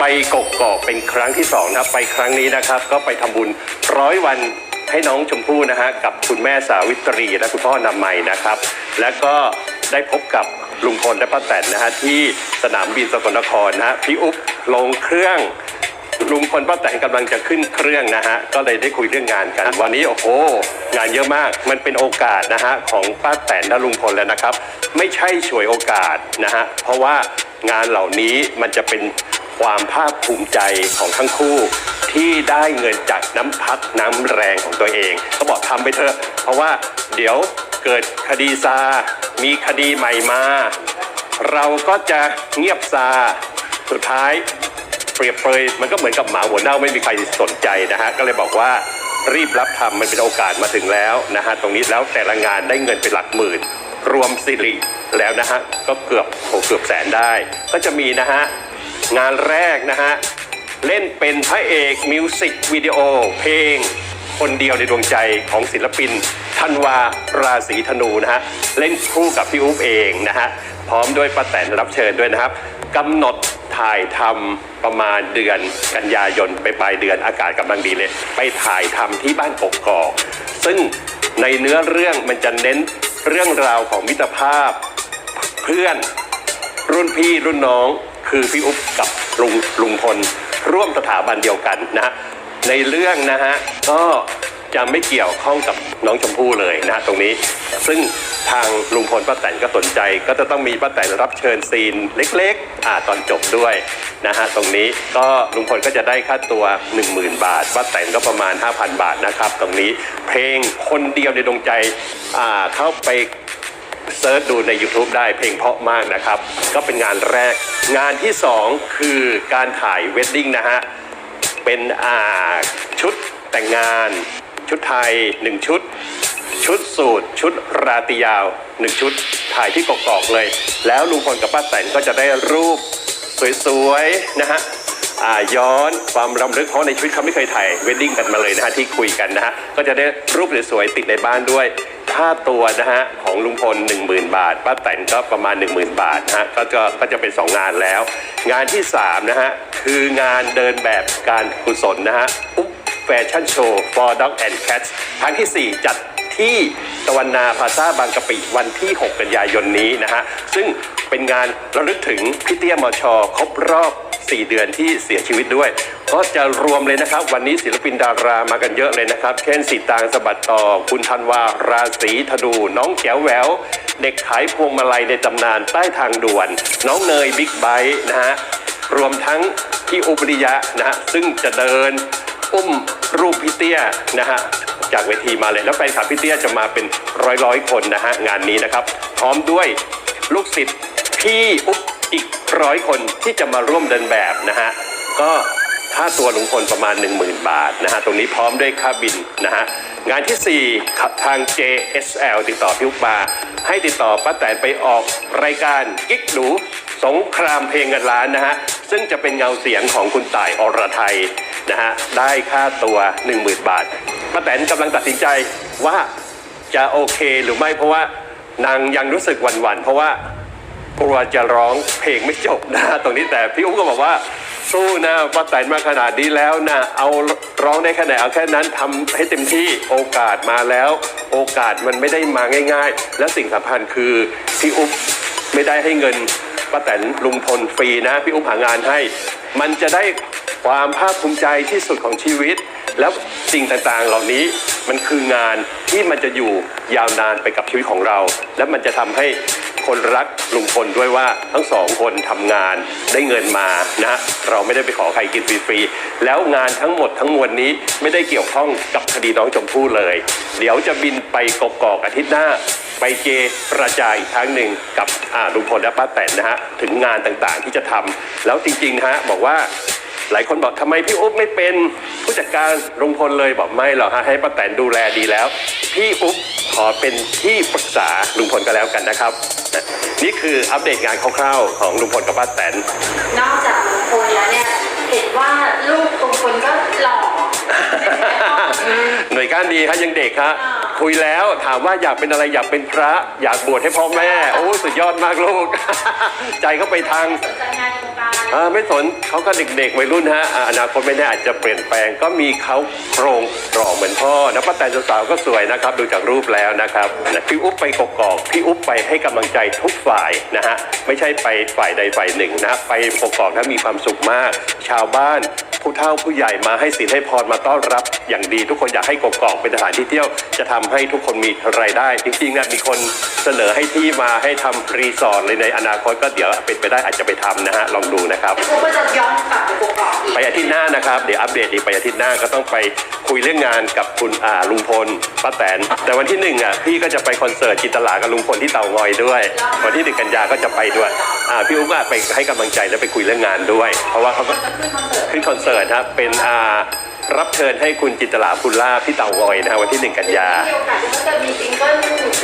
ไปกกอกเป็นครั้งที่สองนะครับไปครั้งนี้นะครับ ก็ไปทำบุญร้อยวันให้น้องชมพู่นะฮะกับคุณแม่สาวิตรีและคุณพ่อนามัยนะครับ และก็ได้พบกับลุงพลและป้าแตนนะฮะที่สนามบินสกลนครนะฮะพี่อุ๊บลงเครื่องลุงพลป้าแตนกำลังจะขึ้นเครื่องนะฮะก็เลยได้คุยเรื่องงานกัน วันนี้โอ้โหงานเยอะมากมันเป็นโอกาสนะฮะของป้าแตนและลุงพลแล้วนะครับ ไม่ใช่ฉวยโอกาสนะฮะเพราะว่างานเหล่านี้มันจะเป็น ความภาคภูมิใจของทั้งคู่ที่ได้เงินจากน้ำพักน้ำแรงของตัวเองเขาบอกทำไปเถอะ เพราะว่าเดี๋ยวเกิดคดีซา มีคดีใหม่มา เราก็จะเงียบซา สุดท้ายเปรียบเปรยมันก็เหมือนกับหมาหัวเน่าไม่มีใครสนใจนะฮะ ก็เลยบอกว่ารีบรับทำมันเป็นโอกาสมาถึงแล้วนะฮะ ตรงนี้แล้วแต่ละงานได้เงินเป็นหลักหมื่น รวมสิริแล้วนะฮะ ก็เกือบโหเกือบแสนได้ ก็จะมีนะฮะ งานแรกนะฮะ เล่นเป็นพระเอกมิวสิกวิดีโอเพลง คนเดียวในดวงใจของศิลปินธันวาราศีธนูนะฮะ เล่นคู่กับพี่อุ๊บเองนะฮะ พร้อมด้วยป้าแตนรับเชิญด้วยนะครับกำหนดถ่ายทำประมาณเดือนกันยายนไปปลายเดือนอากาศกำลังดีเลย ไปถ่ายทำที่บ้านกกอก ซึ่งในเนื้อเรื่องมันจะเน้นเรื่องราวของมิตรภาพ เพื่อนรุ่นพี่รุ่นน้อง คือพี่อุ๊บกับลุงลุงพลร่วมสถาบันเดียวกันนะฮะในเรื่องนะฮะก็จะไม่เกี่ยวข้องกับน้องชมพู่เลยนะฮะตรงนี้ ซึ่งทางลุงพลป้าแตนก็สนใจ ก็จะต้องมีป้าแตนรับเชิญซีนเล็กๆอ่าตอนจบด้วยนะฮะตรงนี้ก็ลุงพลก็จะได้ค่าตัว 10,000 บาทป้าแตนก็ประมาณ 5,000 บาทนะครับ ตรงนี้เพลงคนเดียวในดวงใจอ่าเข้าไป เซิร์ชดูใน YouTube ได้เพลงเพราะมากนะครับ ก็เป็นงานแรก งานที่ 2 คือการถ่ายเวดดิ้งนะฮะ เป็นอ่าชุดแต่งงาน ชุดไทย 1 ชุด ชุดสูทชุดราตรียาว 1 ชุดถ่ายที่กอกๆเลย แล้วลุงพลกับป้าแตนก็จะได้รูปสวยๆนะฮะ ย้อนความรำลึกเพราะในชีวิตเขาไม่เคยถ่ายเวดดิ้งกันมาเลยนะฮะที่คุยกันนะฮะก็จะได้รูปสวยๆติดในบ้านด้วยค่าตัวนะฮะของลุงพล 10,000 บาทป้าแตนก็ประมาณ 10,000 บาทนะฮะก็จะก็จะเป็น 2 งานแล้ว งานที่ 3 นะฮะ คืองานเดินแบบการกุศลนะฮะอุ๊บแฟชั่นโชว์ for dog and cats ครั้งทีสี่4 จัดที่ตะวันนาพาซาบางกะปิวันที่ 6 กันยายนนี้นะฮะ ซึ่ง เป็นงานระลึกถึงพี่เตี้ยมอชอครบรอบ 4 เดือนที่เสียชีวิตด้วย ก็จะรวมเลยนะครับ วันนี้ศิลปินดารามากันเยอะเลยนะครับ เช่นสีตางสบัดต่อ คุณธันวา ราศีธนู น้องแจ๋วแหวว เด็กขายพวงมาลัยในตำนานใต้ทางด่วน น้องเนยบิ๊กไบค์นะฮะรวมทั้งพี่อุบริยะนะฮะซึ่งจะเดินอุ้มรูปพี่เตี้ยนะฮะจากเวทีมาเลย แล้วแฟนคลับพี่เตี้ยจะมาเป็นร้อยร้อยๆคนนะฮะงานนี้นะครับ พร้อมด้วยลูกศิษย์ พี่อุ๊บอีกร้อยคนที่จะมาร่วมเดินแบบนะฮะก็ค่าตัวลุงพลประมาณ 10,000 บาทนะฮะตรงนี้พร้อมด้วยค่าบินนะฮะงานทีสี่ 4 ขับทาง JSL ติดต่อพี่อุ๊บมาให้ติดต่อป้าแตนไปออกรายการกิ๊กหนูสงครามเพลงเงินล้านนะฮะซึ่งจะเป็นเงาเสียงของคุณต่ายอรไทยนะฮะได้ค่าตัว 10,000 บาทป้าแตนกำลังตัดสินใจว่าจะโอเคหรือไม่เพราะว่านางยังรู้สึกหวั่นๆเพราะว่า กลัวจะร้องเพลงไม่จบนะตรงนี้แต่พี่อุ้มก็บอกว่าสู้นะป้าแตนมาขนาดนี้แล้วนะเอาร้องได้แค่ไหนเอาแค่นั้นทำให้เต็มที่โอกาสมาแล้ว โอกาสมันไม่ได้มาง่าย ๆ และสิ่งสำคัญคือพี่อุ๊บไม่ได้ให้เงินป้าแตนลุงพลฟรีนะพี่อุ๊บหางานให้ มันจะได้ความภาคภูมิใจที่สุดของชีวิต แล้วสิ่งต่างๆเหล่านี้มันคืองานที่มันจะอยู่ยาวนานไปกับชีวิตของเรา และมันจะทำให้ คนรักลุงพลด้วยว่าทั้งสองคนทำงานได้เงินมานะ เราไม่ได้ไปขอใครกินฟรีๆแล้วงานทั้งหมดทั้งมวลนี้ไม่ได้เกี่ยวข้องกับคดีน้องชมพู่เลย เดี๋ยวจะบินไปกกอกอาทิตย์หน้าไปเจรจาอีกครั้งหนึ่งกับลุงพลและป้าแตนนะฮะถึงงานต่างๆที่จะทำแล้วจริงๆฮะบอกว่าหลายคนบอกทำไมพี่อุ๊บไม่เป็นผู้จัดการลุงพลเลยบอกไม่หรอกฮะให้ป้าแตนดูแลดีแล้ว พี่อุ๊บขอเป็นที่ปรึกษาลุงพลก็แล้วกันนะครับ นี่คืออัปเดตงานคร่าวๆของลุงพลกับป้าแตนนอกจากลุงพลแล้วเนี่ยเห็นว่าลูกลุงพลก็หล่อหน่วยก้านดีฮะยังเด็กฮะอ่า คุยแล้วถามว่าอยากเป็นอะไรอยากเป็นพระ อยากบวชให้พ่อแม่ โอ้สุดยอดมากลูก ใจก็ไปทางสนใจงานในวงการอ่าไม่สนเขาก็เด็กๆวัยรุ่นฮะอ่าอนาคตไม่แน่อาจจะเปลี่ยนแปลงก็มีเขาโครงหล่อเหมือนพ่อนะป้าแตนสาวๆก็สวยนะครับ ดูจากรูปแล้วนะครับนะพี่อุ๊บไปกกอกพี่อุ๊บไปให้กำลังใจทุกฝ่ายนะฮะไม่ใช่ไปฝ่ายใดฝ่ายหนึ่งนะไปกกอกนะมีความสุขมาก ชาวบ้าน ผู้เฒ่าผู้ใหญ่มาให้สินให้พรมาต้อนรับ อย่างดีทุกคนอยากให้กกอกเป็นสถานที่เที่ยวจะทำให้ทุกคนมีรายได้ จริงๆนะมีคนเสนอให้ที่มาให้ทำรีสอร์ทเลยในอนาคตก็เดี๋ยวเป็นไปได้อาจจะไปทำนะฮะลองดูนะครับก็จะย้อนกลับไปกกอกอกไปอาทิตย์หน้านะครับเดี๋ยวอัปเดตอีกไปอาทิตย์หน้าก็ต้องไป คุยเรื่องงานกับคุณอ่าลุงพลป้าแตนแต่วันที่หนึ่งอะพี่ก็จะไปคอนเสิร์ตจินตลากับลุงพลที่เตางอยด้วย วันที่หนึ่งกันยาก็จะไปด้วยอ่าพี่อุ๊บก็ไปให้กำลังใจแล้วไปคุยเรื่องงานด้วย เพราะว่าเขาก็จะขึ้นคอนเสิร์ตขึ้นคอนเสิร์ตครับเป็นอ่ารับเชิญให้คุณจินตลาภูลาภที่เตางอยนะฮะวันที่หนึ่งกันยา มีโอกาสที่เขาจะมีซิงเกิล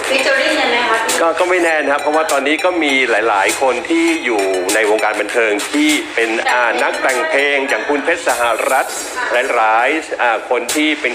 ฟิชเจอริ่งกันไหมคะพี่ก็ก็ไม่แน่นะครับ เพราะว่าตอนนี้ก็มีหลาย ๆ คนที่อยู่ในวงการบันเทิงที่เป็นอ่านักแต่งเพลงอย่างคุณเพชรสหรัฐ หลายๆอ่าคนที่เป็น